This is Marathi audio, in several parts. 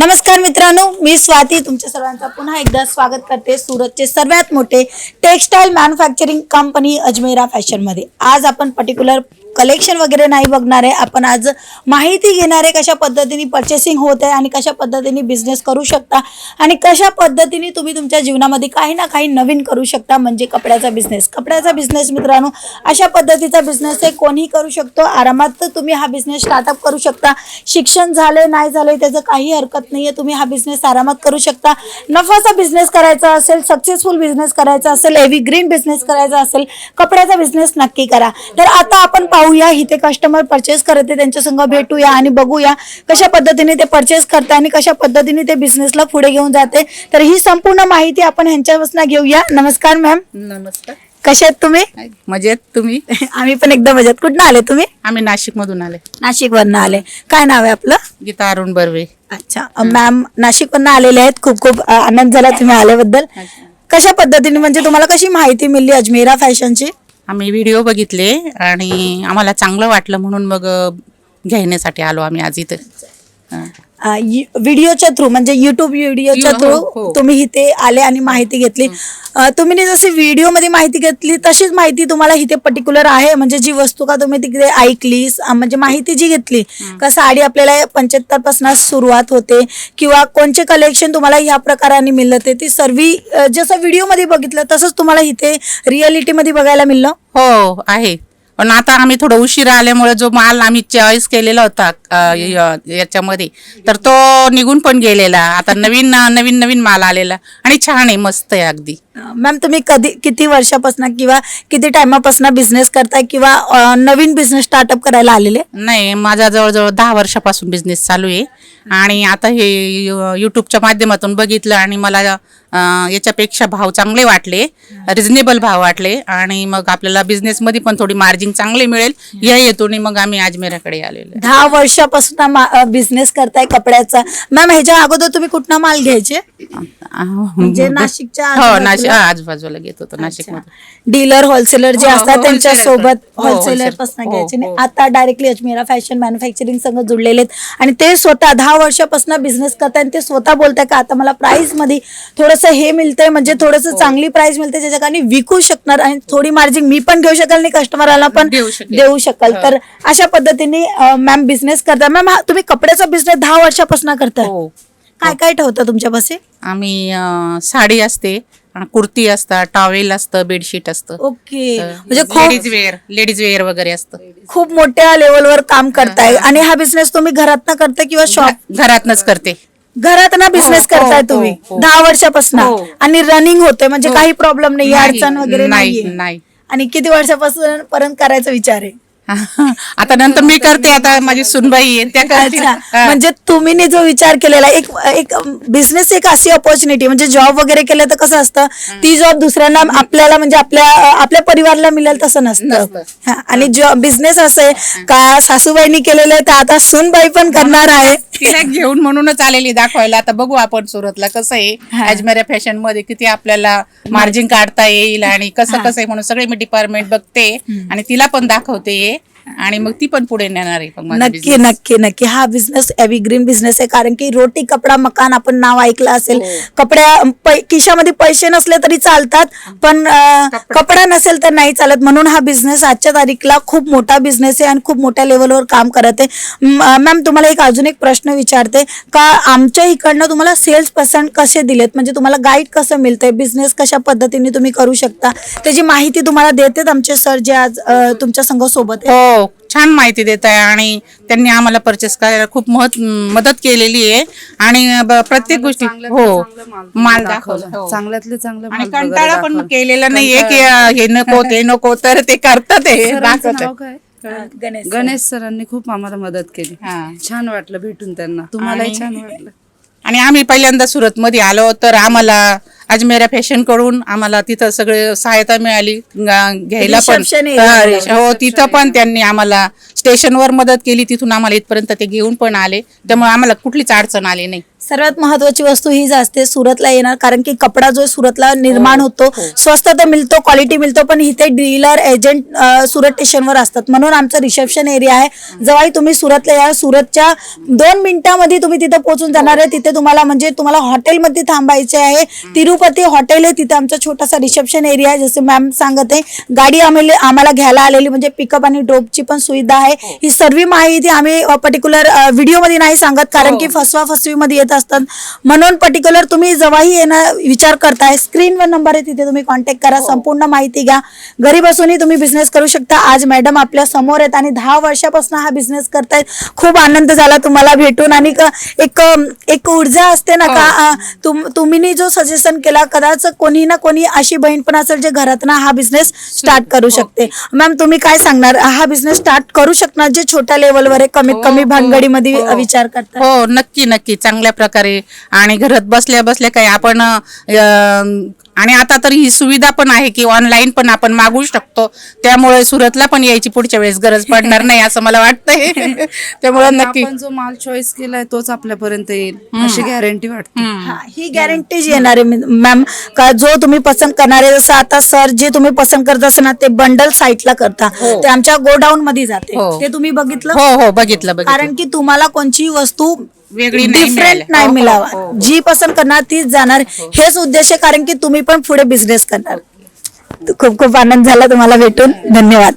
नमस्कार मित्रांनो मी स्वाती. तुमच्या सर्वांचं पुन्हा एकदा स्वागत करते सुरतचे सर्वात मोठे टेक्स्टाईल मॅन्युफॅक्चरिंग कंपनी अजमेरा फॅशनमध्ये. आज आपण पर्टिक्युलर कलेक्शन वगैरे नाही बघणार आहे. आपण आज माहिती घेणार आहे कशा पद्धतीने पर्चेसिंग होत आहे आणि कशा पद्धतीने बिझनेस करू शकता आणि कशा पद्धतीने तुम्ही तुमच्या जीवनामध्ये काही ना काही नवीन करू शकता म्हणजे कपड्याचा बिझनेस कपड्याचा बिझनेस मित्रांनो अशा पद्धतीचा बिझनेस आहे. कोणीही करू शकतो. आरामात तुम्ही हा बिझनेस स्टार्टअप करू शकता. शिक्षण झाले नाही झाले त्याचं काही हरकत नाही आहे तुम्ही हा बिझनेस आरामात करू शकता. नफाचा बिझनेस करायचा असेल सक्सेसफुल बिझनेस करायचा असेल एव्ही ग्रीन बिझनेस करायचा असेल कपड्याचा बिझनेस नक्की करा. तर आता आपण पाहूया इथे कस्टमर परचेस करते त्यांच्या संग भेटूया आणि बघूया कशा पद्धतीने ते परचेस करते आणि कशा पद्धतीने ते बिझनेसला पुढे घेऊन जाते. तर ही संपूर्ण माहिती आपण ह्यांच्यापासून घेऊया. नमस्कार मॅम नमस्कार. कशा आहेत तुम्ही? मजेत. तुम्ही? आम्ही पण एकदम मजेत. कुठनं आले तुम्ही? आम्ही नाशिक मधून आले. नाशिक वरनं आले. काय नाव आहे आपलं? गीता अरुण बर्वे. अच्छा. मॅम नाशिक वरनं आलेले आहेत. खूप खूप आनंद झाला तुम्ही आल्याबद्दल. कशा पद्धतीने म्हणजे तुम्हाला कशी माहिती मिळली अजमेरा फॅशनची? आम्ही व्हिडिओ बघितले आणि आम्हाला चांगलं वाटलं म्हणून मग घेण्यासाठी आलो आम्ही आज इथं. व्हिडिओच्या थ्रू म्हणजे युट्यूब व्हिडिओच्या हो, थ्रू हो. तुम्ही इथे आले आणि माहिती घेतली. तुम्ही जशी व्हिडिओमध्ये माहिती घेतली तशीच माहिती तुम्हाला इथे पर्टिक्युलर आहे. म्हणजे जी वस्तू का तुम्ही तिकडे ऐकली म्हणजे माहिती जी घेतली का साडी आपल्याला पंच्याहत्तरपासून सुरुवात होते किंवा कोणचे कलेक्शन तुम्हाला ह्या प्रकाराने मिळते ती सर्व जसं व्हिडिओमध्ये बघितलं तसंच तुम्हाला इथे रिअलिटी मध्ये बघायला मिळलं. हो आहे. पण आता आम्ही थोडं उशिरा आल्यामुळे जो माल आम्ही चॉईस केलेला होता अ, य- याच्यामध्ये. तर तो निघून पण गेलेला. आता नवीन नवीन नवीन माल आलेला. आणि छान आहे मस्त आहे अगदी. मॅम तुम्ही कधी किती वर्षापासून किंवा किती टाइमापासून बिझनेस करताय किंवा अ, नवीन बिझनेस स्टार्टअप करायला आलेले? नाही माझा जवळजवळ दहा वर्षापासून बिझनेस चालू आहे. आणि आता हे यु- युट्यूबच्या माध्यमातून बघितलं आणि मला अं, याच्यापेक्षा भाव चांगले वाटले. रिझनेबल भाव वाटले. आणि मग आपल्याला बिझनेसमध्ये पण थोडी मार्जिन चांगली मिळेल. या हेतूने मग आम्ही अजमेराकडे आलेलो आहे. दहा वर्षापासून बिझनेस करताय कपड्याचा मॅम ह्याच्या अगोदर तुम्ही कुठनं माल घ्यायचे म्हणजे नाशिकच्या हो आजूबाजूला? नाशिक आजूबाजूला घेत होतो नाशिक डीलर होलसेलर जे हो, असतात हो, त्यांच्या wholesaler सोबत होलसेलर. पासून घ्यायचे. आता डायरेक्टली अजमेरा फॅशन मॅन्युफॅक्चरिंग संघ जुडलेले आहेत आणि ते स्वतः दहा वर्षापासून बिझनेस करताय आणि ते स्वतः बोलताय का आता मला प्राइसमध्ये थोडस हे मिळतंय म्हणजे थोडस. चांगली प्राइस मिळते ज्याच्या कारण विकू शकणार आणि थोडी मार्जिन मी पण घेऊ शकाल आणि कस्टमरला पण देऊ शकेल. तर अशा पद्धतीने मॅम बिझनेस करता मॅम तुम्ही कपड्याचा बिझनेस दहा वर्षापासून करताय. हो. काय काय ठेवतं तुमच्यापाशी आम्ही अं, साडी असते कुर्ती असतं टॉवेल असतं बेडशीट असतं. ओके. म्हणजे लेडीज खूप वेअर लेडीज वेअर वगैरे असतं. खूप मोठ्या लेवलवर काम करताय. आणि हा बिझनेस तुम्ही घरात करताय किंवा शॉप घरातनच करते. घरात ना बिझनेस हो, करताय हो, तुम्ही? हो. दहा वर्षापासून. हो. आणि रनिंग होते म्हणजे. काही प्रॉब्लेम नाही नाही, अडचण वगैरे नाही, नाहीये. नाही. आणि किती वर्षापासून पर्यंत करायचा विचार आहे? आता नंतर मी करते आता माझी सुनबाई आहे त्या करतील. अच्छा हा. म्हणजे तुम्ही जो विचार केलेला एक एक बिझनेस एक अशी ऑपॉर्च्युनिटी म्हणजे जॉब वगैरे केलं तर कसं असतं ती जॉब दुसऱ्यांना आपल्याला म्हणजे आपल्या आपल्या परिवाराला मिळेल तसं नसतं नसतं. हा, आणि जॉब बिझनेस असं आहे का सासूबाईंनी केलेलं आहे तर आता सूनबाई पण करणार आहे तिला घेऊन म्हणूनच आलेली दाखवायला आता बघू आपण सुरतला कसं आहे. अजमेरा फॅशनमध्ये किती आपल्याला मार्जिन काढता येईल आणि कसं. कसं आहे म्हणून सगळे मी डिपार्टमेंट बघते आणि तिला पण दाखवते आणि मग ती पण पुढे नेणार आहे मग माझा नक्की business. नक्की नक्की. हा बिझनेस एव्हरग्रीन बिझनेस आहे. कारण की रोटी कपडा मकान आपण नाव ऐकलं असेल. हो. कपड्या पै- खिशामध्ये पैसे नसले तरी चालतात. पण अं, कपडा- कपडा नसेल तर नाही चालत. म्हणून हा बिझनेस आजच्या तारीखला खूप मोठा बिझनेस आहे आणि खूप मोठ्या लेवलवर काम करत आहे. मॅम तुम्हाला एक अजून एक प्रश्न विचारते. का आमच्या इकडनं तुम्हाला सेल्स पर्सेंट कसे दिलेत? म्हणजे तुम्हाला गाईड कसं मिळतंय? बिझनेस कशा पद्धतीने तुम्ही करू शकता? त्याची माहिती तुम्हाला देतात आमचे सर जे आज अं, तुमच्या संघ सोबत आहे हो छान माहिती देत आहे आणि त्यांनी आम्हाला परचेस करायला खूप महत् मदत केलेली आहे. आणि ब- प्रत्येक गोष्टी हो माल दाखवला. हो. चांगल्यातले चांगलं आणि माल वगैरे कंटाळा पण दाखवलं. केलेला नाहीये की अं, हे नको ते नको तर ते करतात ते सरांचं दाखवतात. नाव काय? गणेश सरांनी खूप आम्हाला मदत केली. हा. छान वाटलं भेटून त्यांना. तुम्हालाही आणि- छान वाटलं. आणि आम्ही पहिल्यांदा सुरत मध्ये आलो तर आम्हाला अजमेरा फॅशनकडून आम्हाला तिथं सगळे सहायता मिळाली घ्यायला पण. हा. हो तिथं पण त्यांनी आम्हाला स्टेशनवर मदत केली तिथून आम्हाला इथपर्यंत ते घेऊन पण आले. त्यामुळे आम्हाला कुठलीच अडचण आली नाही. सर्वात महत्वाची वस्तू हीच असते सुरतला येणार कारण की कपडा जो सुरतला निर्माण होतो. स्वस्त तर मिळतो क्वालिटी मिळतो पण इथे डीलर एजंट सुरत स्टेशनवर असतात. म्हणून आमचं रिसेप्शन एरिया आहे. जेव्हाही तुम्ही सुरतला या सुरतच्या दोन मिनिटांमध्ये तुम्ही तिथे पोहोचून जाणार आहे. तिथे तुम्हाला म्हणजे तुम्हाला हॉटेलमध्ये थांबायचे आहे. तिरुपती हॉटेल आहे तिथे आमचा छोटासा रिसेप्शन एरिया आहे. जसे मॅम सांगत आहे गाडी आम्हाला आम्हाला घ्यायला आलेली म्हणजे पिकअप आणि ड्रॉपची पण सुविधा आहे. ही. सर्व माहिती आम्ही पर्टिक्युलर व्हिडिओमध्ये नाही सांगत कारण की फसवा फसवीमध्ये येत असतात. म्हणून पर्टिक्युलर तुम्ही जेव्हाही येणार विचार करताय. स्क्रीनवर नंबर आहे तिथे तुम्ही कॉन्टॅक्ट करा. संपूर्ण माहिती घ्या. घरी बसूनही तुम्ही बिझनेस करू शकता. आज मॅडम आपल्यासमोर आहेत आणि दहा वर्षापासून हा बिझनेस करतायत. खूप आनंद झाला तुम्हाला भेटून. आणि एक एक ऊर्जा असते ना का तुम्ही जो सजेशन केला कदाच कोणी ना कोणी अशी बहीण पण असेल जे घरातनं हा बिझनेस स्टार्ट करू शकते. मॅम तुम्ही काय सांगणार? हा बिझनेस स्टार्ट करू शकणार जे छोट्या लेवलवर आहे कमीत कमी भानगडीमध्ये विचार करतात हो नक्की नक्की. चांगल्या प्रकारे. आणि घरात बसल्या बसल्या काही आपण अं, आणि आता तर ही सुविधा पण आहे की ऑनलाईन पण आपण मागू शकतो. त्यामुळे सुरतला पण यायची पुढच्या वेळेस गरज पडणार नाही असं मला वाटतंय. त्यामुळे नक्की आपण जो माल चॉईस केलाय तोच आपल्यापर्यंत येईल अशी गॅरंटी वाटते. हा, ही गॅरंटी जी येणार आहे मॅम का जो तुम्ही पसंत करणार आहे जसं आता सर जे तुम्ही पसंत करत असाल ना ते बंडल साईटला करता. ते आमच्या गोडाऊन मध्ये जाते. हो. ते तुम्ही बघितलं? हो हो बघितलं बघितलं. कारण की तुम्हाला कोणची वस्तू वेगळी नाही डिफरंट. नाही हो, हो, मिळावा. हो, जी पसंत करणार तीच जाणार. हेच उद्देश आहे कारण की तुम्ही पण पुढे बिझनेस करणार. खूप खूप आनंद झाला तुम्हाला भेटून. धन्यवाद.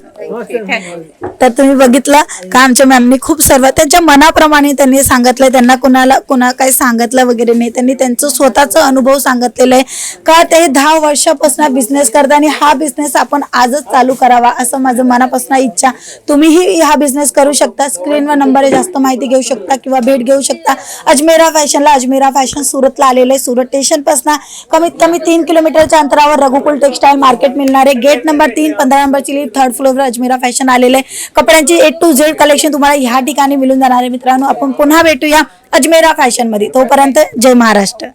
तर तुम्ही बघितलं का आमच्या मॅमनी खूप सर्व त्यांच्या मनाप्रमाणे त्यांनी सांगितलंय त्यांना कुणाला कुणा काही सांगितलं वगैरे नाही. त्यांनी त्यांचं स्वतःचा अनुभव सांगितलेलं आहे. का ते दहा वर्षापासून बिझनेस करतात आणि हा बिझनेस आपण आजच चालू करावा असं माझं मनापासून इच्छा. तुम्हीही हा बिझनेस करू शकता. स्क्रीनवर नंबर आहे जास्त माहिती घेऊ शकता किंवा भेट घेऊ शकता. अजमेरा फॅशनला अजमेरा फॅशन सुरतला आलेलं आहे. सुरत स्टेशनपासून कमीत कमी तीन किलोमीटरच्या अंतरावर रघुकुल टेक्सटाईल मार्केट मिळणार आहे. गेट नंबर तीन पंधरा नंबरची लिफ्ट थर्ड फ्लोअरवर अजमेरा फॅशन आलेले कपड्यांची ए टू झेड कलेक्शन तुम्हाला ह्या ठिकाणी मिळून जाणार आहे मित्रांनो. आपण पुन्हा भेटूया अजमेरा फॅशनमध्ये. तोपर्यंत जय महाराष्ट्र.